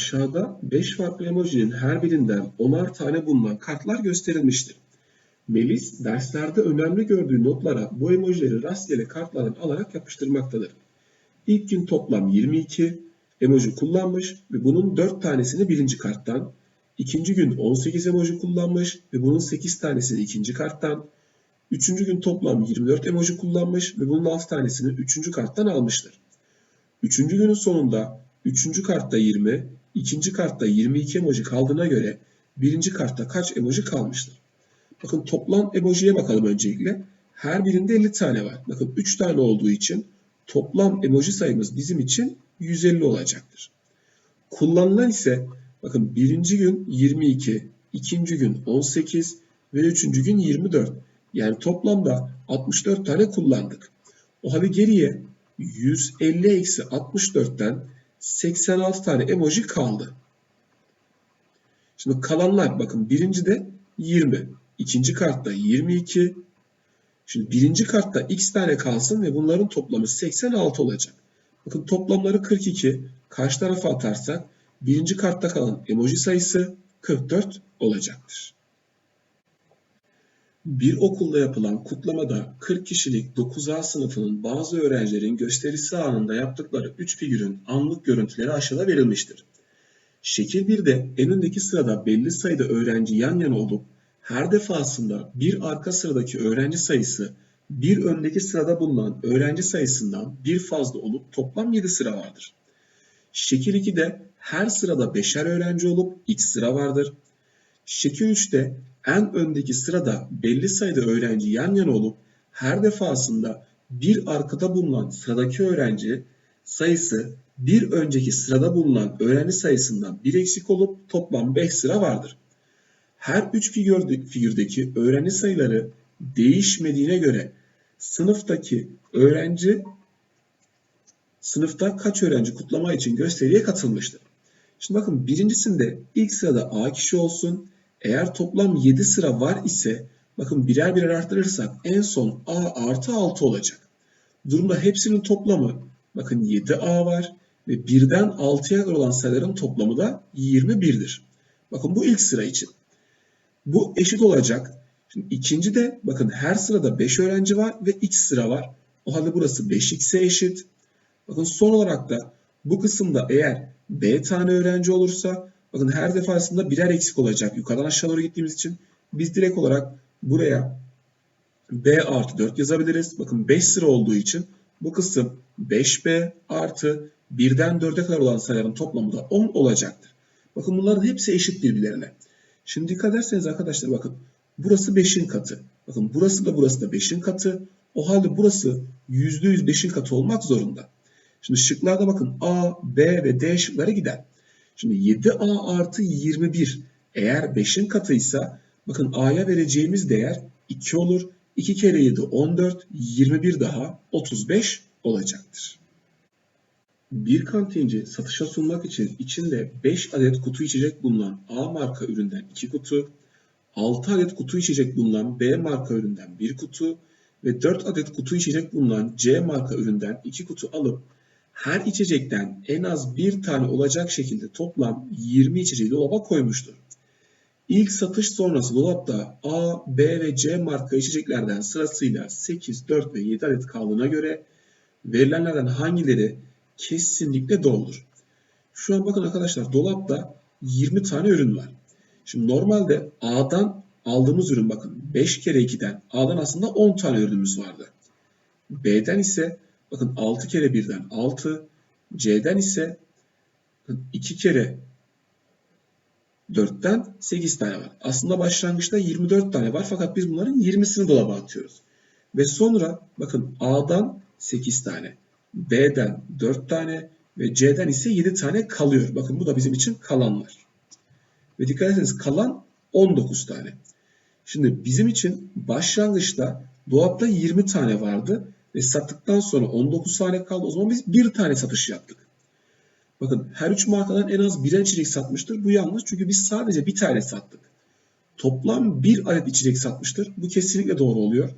Aşağıda 5 farklı emojinin her birinden 10'ar tane bulunan kartlar gösterilmiştir. Melis derslerde önemli gördüğü notlara bu emojileri rastgele kartlardan alarak yapıştırmaktadır. İlk gün toplam 22 emoji kullanmış ve bunun 4 tanesini birinci karttan, ikinci gün 18 emoji kullanmış ve bunun 8 tanesini ikinci karttan, üçüncü gün toplam 24 emoji kullanmış ve bunun 6 tanesini üçüncü karttan almıştır. Üçüncü günün sonunda üçüncü kartta 20, ikinci kartta 22 emoji kaldığına göre birinci kartta kaç emoji kalmıştır? Bakın toplam emojiye bakalım öncelikle. Her birinde 50 tane var. Bakın 3 tane olduğu için toplam emoji sayımız bizim için 150 olacaktır. Kullanılan ise bakın birinci gün 22, ikinci gün 18 ve üçüncü gün 24. Yani toplamda 64 tane kullandık. O halde geriye 150 eksi 64'ten 86 tane emoji kaldı. Şimdi kalanlar bakın birinci de 20. ikinci kartta 22. Şimdi birinci kartta x tane kalsın ve bunların toplamı 86 olacak. Bakın toplamları 42. Karşı tarafa atarsak birinci kartta kalan emoji sayısı 44 olacaktır. Bir okulda yapılan kutlamada 40 kişilik 9A sınıfının bazı öğrencilerin gösterisi anında yaptıkları 3 figürün anlık görüntüleri aşağıda verilmiştir. Şekil 1'de en öndeki sırada belli sayıda öğrenci yan yana olup her defasında bir arka sıradaki öğrenci sayısı bir öndeki sırada bulunan öğrenci sayısından bir fazla olup toplam 7 sıra vardır. Şekil 2'de her sırada 5'er öğrenci olup x sıra vardır. Şekil 3'te en öndeki sırada belli sayıda öğrenci yan yana olup her defasında bir arkada bulunan sıradaki öğrenci sayısı bir önceki sırada bulunan öğrenci sayısından bir eksik olup toplam 5 sıra vardır. Her üç figürdeki öğrenci sayıları değişmediğine göre sınıftaki öğrenci sınıfta kaç öğrenci kutlama için gösteriye katılmıştır? Şimdi bakın birincisinde ilk sırada A kişi olsun. Eğer toplam 7 sıra var ise bakın birer birer arttırırsak en son A artı 6 olacak. Durumda hepsinin toplamı bakın 7A var ve 1'den 6'ya kadar olan sayıların toplamı da 21'dir. Bakın bu ilk sıra için. Bu eşit olacak. Şimdi ikinci de bakın her sırada 5 öğrenci var ve x sıra var. O halde burası 5x'e eşit. Bakın son olarak da bu kısımda eğer b tane öğrenci olursa bakın her defasında birer eksik olacak. Yukarıdan aşağı doğru gittiğimiz için biz direkt olarak buraya b artı 4 yazabiliriz. Bakın 5 sıra olduğu için bu kısım 5b artı 1'den 4'e kadar olan sayıların toplamı da 10 olacaktır. Bakın bunların hepsi eşit birbirlerine. Şimdi dikkat ederseniz arkadaşlar bakın burası 5'in katı. Bakın burası da burası da 5'in katı. O halde burası %100 5'in katı olmak zorunda. Şimdi şıklarda bakın A, B ve D şıkları gider. Şimdi 7A artı 21 eğer 5'in katıysa bakın A'ya vereceğimiz değer 2 olur. 2 kere 7 14, 21 daha 35 olacaktır. Bir kantinci satışa sunmak için içinde 5 adet kutu içecek bulunan A marka üründen 2 kutu, 6 adet kutu içecek bulunan B marka üründen 1 kutu ve 4 adet kutu içecek bulunan C marka üründen 2 kutu alıp her içecekten en az bir tane olacak şekilde toplam 20 içeceği dolaba koymuştur. İlk satış sonrası dolapta A, B ve C marka içeceklerden sırasıyla 8, 4 ve 7 adet kaldığına göre verilenlerden hangileri kesinlikle doludur? Şu an bakın arkadaşlar dolapta 20 tane ürün var. Şimdi normalde A'dan aldığımız ürün bakın 5 kere 2'den A'dan aslında 10 tane ürünümüz vardı. B'den ise bakın 6 kere 1'den 6, C'den ise 2 kere 4'ten 8 tane var. Aslında başlangıçta 24 tane var fakat biz bunların 20'sini dolaba atıyoruz. Ve sonra bakın A'dan 8 tane, B'den 4 tane ve C'den ise 7 tane kalıyor. Bakın bu da bizim için kalanlar. Ve dikkat etseniz kalan 19 tane. Şimdi bizim için başlangıçta dolapta 20 tane vardı ve sattıktan sonra 19 tane kaldı. O zaman biz bir tane satış yaptık. Bakın her üç markadan en az birer içecek satmıştır. Bu yanlış çünkü biz sadece bir tane sattık. Toplam bir adet içecek satmıştır. Bu kesinlikle doğru oluyor.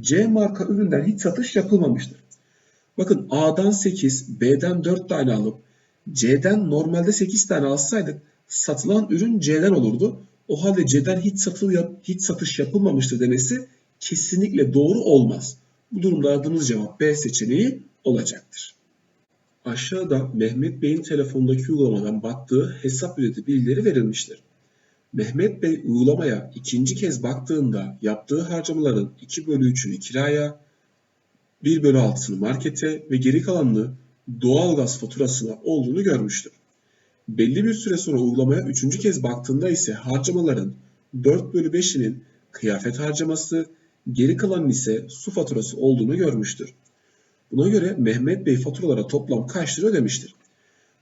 C marka üründen hiç satış yapılmamıştır. Bakın A'dan 8, B'den 4 tane alıp C'den normalde 8 tane alsaydık satılan ürün C'den olurdu. O halde C'den hiç, hiç satış yapılmamıştır demesi kesinlikle doğru olmaz. Bu durumda aradığımız cevap B seçeneği olacaktır. Aşağıda Mehmet Bey'in telefonundaki uygulamadan baktığı hesap ücreti bilgileri verilmiştir. Mehmet Bey uygulamaya ikinci kez baktığında yaptığı harcamaların 2 bölü 3'ünü kiraya, 1 bölü 6'sını markete ve geri kalanını doğalgaz faturasına olduğunu görmüştür. Belli bir süre sonra uygulamaya üçüncü kez baktığında ise harcamaların 4 bölü 5'inin kıyafet harcaması, geri kalanın ise su faturası olduğunu görmüştür. Buna göre Mehmet Bey faturalara toplam kaç lira ödemiştir?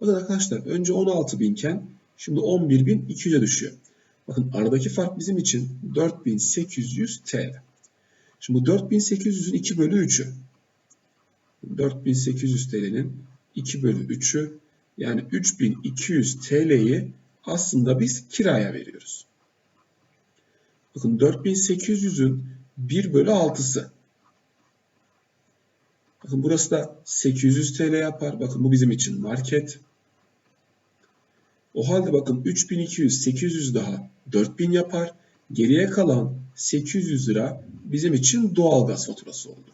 Bakın arkadaşlar önce 16 binken şimdi 11.200'e düşüyor. Bakın aradaki fark bizim için 4800 TL. Şimdi bu 4800'ün 2 bölü 3'ü. 4800 TL'nin 2 bölü 3'ü yani 3200 TL'yi aslında biz kiraya veriyoruz. Bakın 4800'ün 1 bölü 6'sı. Bakın burası da 800 TL yapar. Bakın bu bizim için market. O halde bakın 3200, 800 daha 4000 yapar. Geriye kalan 800 lira bizim için doğalgaz faturası oldu.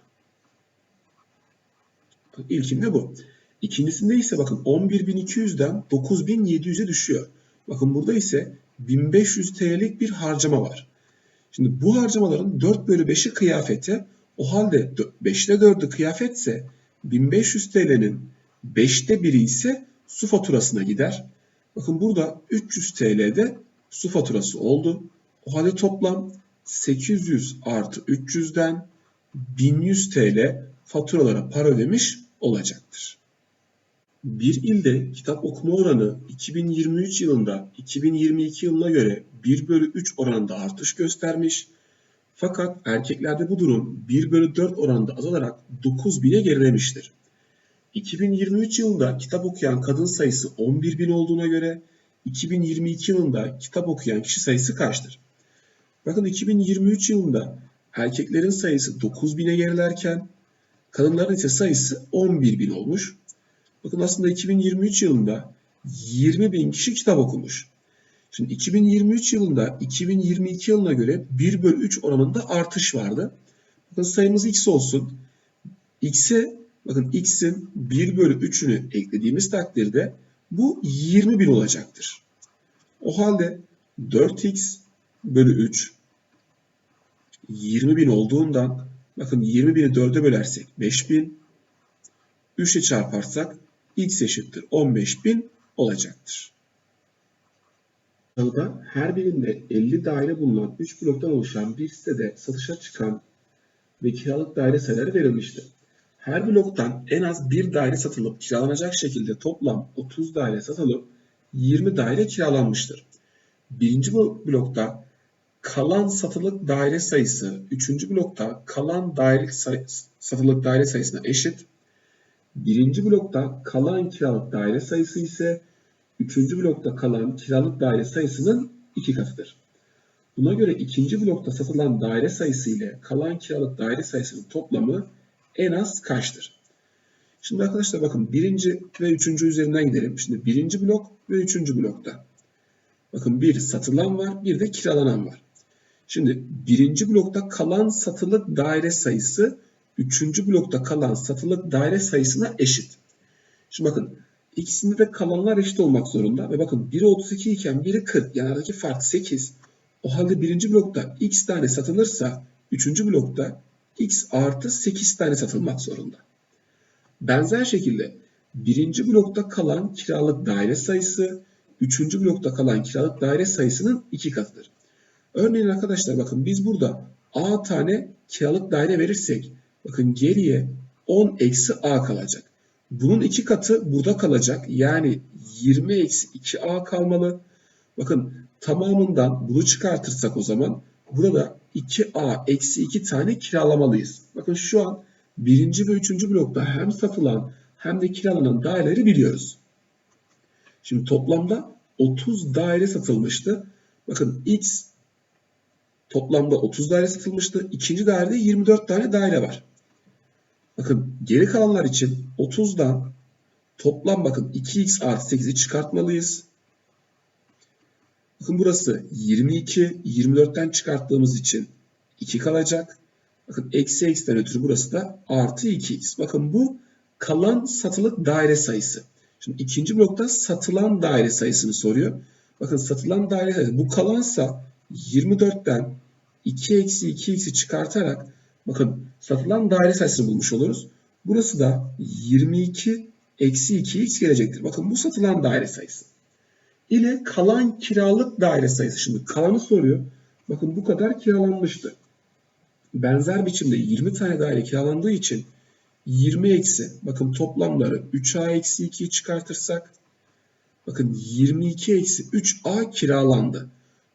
İlkinde bu. İkincisinde ise bakın 11.200'den 9.700'e düşüyor. Bakın burada ise 1500 TL'lik bir harcama var. Şimdi bu harcamaların 4 bölü 5'i kıyafete. O halde 5'te 4'ü kıyafetse 1500 TL'nin 5'te 1'i ise su faturasına gider. Bakın burada 300 TL'de su faturası oldu. O halde toplam 800 artı 300'den 1100 TL faturalara para ödemiş olacaktır. Bir ilde kitap okuma oranı 2023 yılında 2022 yılına göre 1 bölü 3 oranında artış göstermiş. Fakat erkeklerde bu durum 1 bölü 4 oranında azalarak 9000'e gerilemiştir. 2023 yılında kitap okuyan kadın sayısı 11.000 olduğuna göre 2022 yılında kitap okuyan kişi sayısı kaçtır? Bakın 2023 yılında erkeklerin sayısı 9.000'e gerilerken kadınların ise sayısı 11.000 olmuş. Bakın aslında 2023 yılında 20.000 kişi kitap okumuş. Şimdi 2023 yılında 2022 yılına göre 1 bölü 3 oranında artış vardı. Bakın sayımız x olsun. x'e bakın x'in 1 bölü 3'ünü eklediğimiz takdirde bu 20.000 olacaktır. O halde 4x bölü 3 20.000 olduğundan bakın 20.000'i 4'e bölersek 5.000 3 ile çarparsak x eşittir 15.000 olacaktır. Sırada her birinde 50 daire bulunan 3 bloktan oluşan bir sitede satışa çıkan ve kiralık daire sayıları verilmiştir. Her bloktan en az bir daire satılıp kiralanacak şekilde toplam 30 daire satılıp 20 daire kiralanmıştır. Birinci blokta kalan satılık daire sayısı 3. blokta kalan daire say satılık daire sayısına eşit. Birinci blokta kalan kiralık daire sayısı ise 3. blokta kalan kiralık daire sayısının iki katıdır. Buna göre ikinci blokta satılan daire sayısı ile kalan kiralık daire sayısının toplamı en az kaçtır? Şimdi arkadaşlar bakın birinci ve üçüncü üzerinden gidelim. Şimdi birinci blok ve üçüncü blokta. Bakın bir satılan var, bir de kiralanan var. Şimdi birinci blokta kalan satılık daire sayısı üçüncü blokta kalan satılık daire sayısına eşit. Şimdi bakın ikisinde de kalanlar eşit olmak zorunda. Ve bakın biri 32 iken biri 40. Yani aradaki fark 8. O halde birinci blokta x tane satılırsa üçüncü blokta x artı 8 tane satılmak zorunda. Benzer şekilde birinci blokta kalan kiralık daire sayısı üçüncü blokta kalan kiralık daire sayısının iki katıdır. Örneğin arkadaşlar bakın biz burada a tane kiralık daire verirsek bakın geriye 10 eksi a kalacak. Bunun iki katı burada kalacak. Yani 20 eksi 2a kalmalı. Bakın tamamından bunu çıkartırsak o zaman burada 2a eksi 2 tane kiralamalıyız. Bakın şu an birinci ve üçüncü blokta hem satılan hem de kiralanan daireleri biliyoruz. Şimdi toplamda 30 daire satılmıştı. Bakın x toplamda 30 daire satılmıştı. İkinci dairede 24 tane daire var. Bakın geri kalanlar için 30'dan Toplam bakın 2x artı 8'i çıkartmalıyız. Bakın burası 22. 24'ten çıkarttığımız için 2 kalacak. Bakın eksi eksiden ötürü burası da artı 2x. Bakın bu kalan satılık daire sayısı. Şimdi ikinci blokta satılan daire sayısını soruyor. Bakın satılan daire sayısı bu kalansa 24'ten 2 eksi 2x'i çıkartarak bakın satılan daire sayısını bulmuş oluruz. Burası da 22 eksi 2x gelecektir. Bakın bu satılan daire sayısı. İle kalan kiralık daire sayısı. Şimdi kalanı soruyor. Bakın bu kadar kiralanmıştı. Benzer biçimde 20 tane daire kiralandığı için 20 eksi bakın toplamları 3a eksi 2'yi çıkartırsak bakın 22 eksi 3a kiralandı.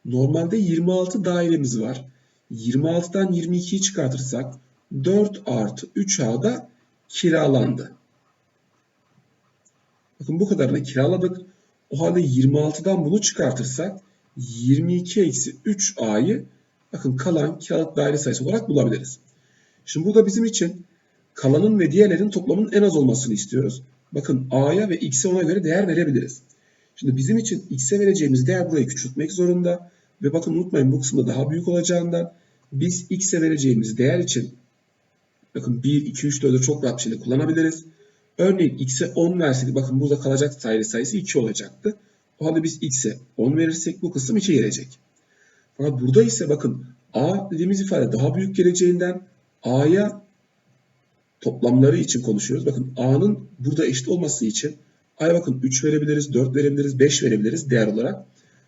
Normalde 26 dairemiz var. 26'dan 22'yi çıkartırsak 4 artı 3a da kiralandı. Bakın bu kadarını kiraladık. O halde 26'dan bunu çıkartırsak 22 eksi 3a'yı bakın kalan kiralık daire sayısı olarak bulabiliriz. Şimdi burada bizim için kalanın ve diğerlerin toplamının en az olmasını istiyoruz. Bakın a'ya ve x'e ona göre değer verebiliriz. Şimdi bizim için x'e vereceğimiz değer burayı küçültmek zorunda. Ve bakın unutmayın bu kısımda daha büyük olacağından biz x'e vereceğimiz değer için bakın 1, 2, 3, 4'ü çok rahat şekilde kullanabiliriz. Örneğin x'e 10 verseydik bakın burada kalacak daire sayısı 2 olacaktı. O halde biz x'e 10 verirsek bu kısım 2 gelecek. Fakat burada ise bakın a dediğimiz ifade daha büyük geleceğinden a'ya toplamları için konuşuyoruz. Bakın a'nın burada eşit olması için a'ya bakın 3 verebiliriz, 4 verebiliriz, 5 verebiliriz değer olarak.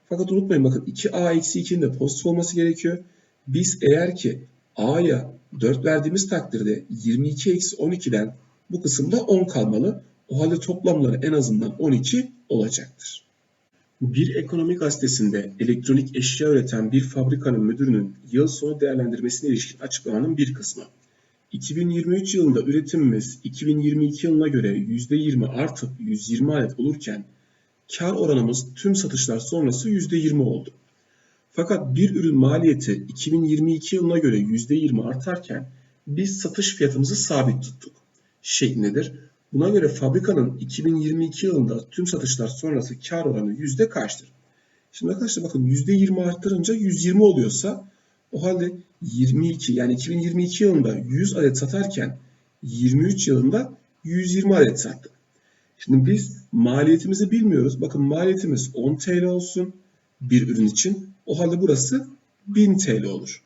Fakat unutmayın bakın 2a eksi 2'nin de pozitif olması gerekiyor. Biz eğer ki a'ya 4 verdiğimiz takdirde 22 eksi 12'den bu kısımda 10 kalmalı. O halde toplamları en azından 12 olacaktır. Bir ekonomi gazetesinde elektronik eşya üreten bir fabrikanın müdürünün yıl sonu değerlendirmesine ilişkin açıklamanın bir kısmı. 2023 yılında üretimimiz 2022 yılına göre %20 artıp 120 adet olurken kar oranımız tüm satışlar sonrası %20 oldu. Fakat bir ürün maliyeti 2022 yılına göre %20 artarken biz satış fiyatımızı sabit tuttuk şeklindedir. Buna göre fabrikanın 2022 yılında tüm satışlar sonrası kar oranı yüzde kaçtır? Şimdi arkadaşlar bakın %20 arttırınca 120 oluyorsa o halde 22 yani 2022 yılında 100 adet satarken 23 yılında 120 adet sattık. Şimdi biz maliyetimizi bilmiyoruz. Bakın maliyetimiz 10 TL olsun bir ürün için. O halde burası 1000 TL olur.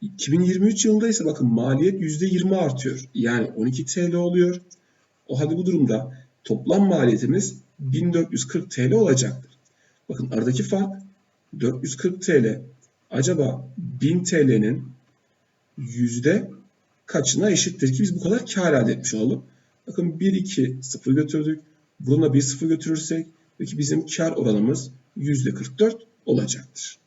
2023 yılında ise bakın maliyet %20 artıyor. Yani 12 TL oluyor. O halde bu durumda toplam maliyetimiz 1440 TL olacaktır. Bakın aradaki fark 440 TL. Acaba 1000 TL'nin yüzde kaçına eşittir ki biz bu kadar kar elde etmiş olalım. Bakın 1, 2, 0 götürdük. Buna 1, 0 götürürsek peki bizim kar oranımız %44 olacaktır.